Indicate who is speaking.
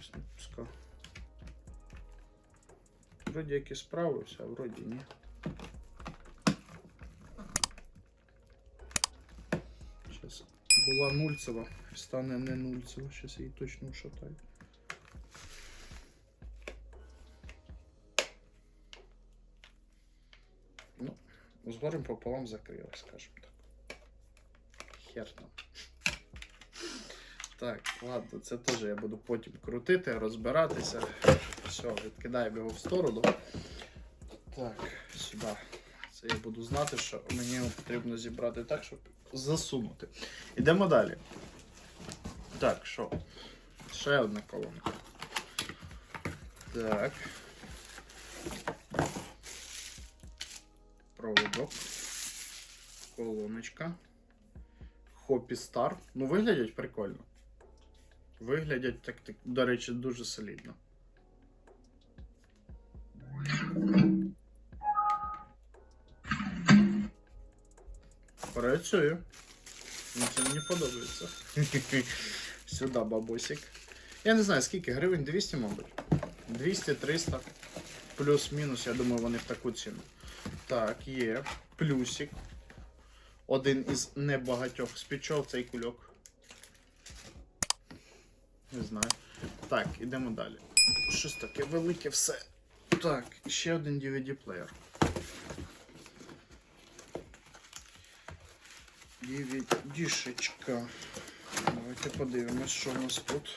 Speaker 1: щось не пускав. Вроді як і справився, а вроді ні. Зараз була нульцева, стане не нульцева, зараз її точно вшатаю. Ну, з горем пополам закрила, скажімо так. Хер там. Так, ладно, це теж я буду потім крутити, розбиратися. Все, відкидаємо його в сторону. Так, сюди. Це я буду знати, що мені потрібно зібрати так, щоб засунути. Ідемо далі. Так, що? Ще одна колонка. Так. Проводок. Колоночка. Хопі Стар. Ну, виглядять прикольно. Виглядять, так, так, до речі, дуже солідно. Працює. Мені це мені подобається. Сюди бабусик. Я не знаю, скільки гривень, 200, мабуть. 200-300. Плюс-мінус, я думаю, вони в таку ціну. Так, є. Плюсик. Один із небагатьох спічов цей кульок. Не знаю. Так, ідемо далі. Щось таке велике все. Так, ще один DVD-плеєр. DVD-шечка. Давайте подивимось, що у нас тут.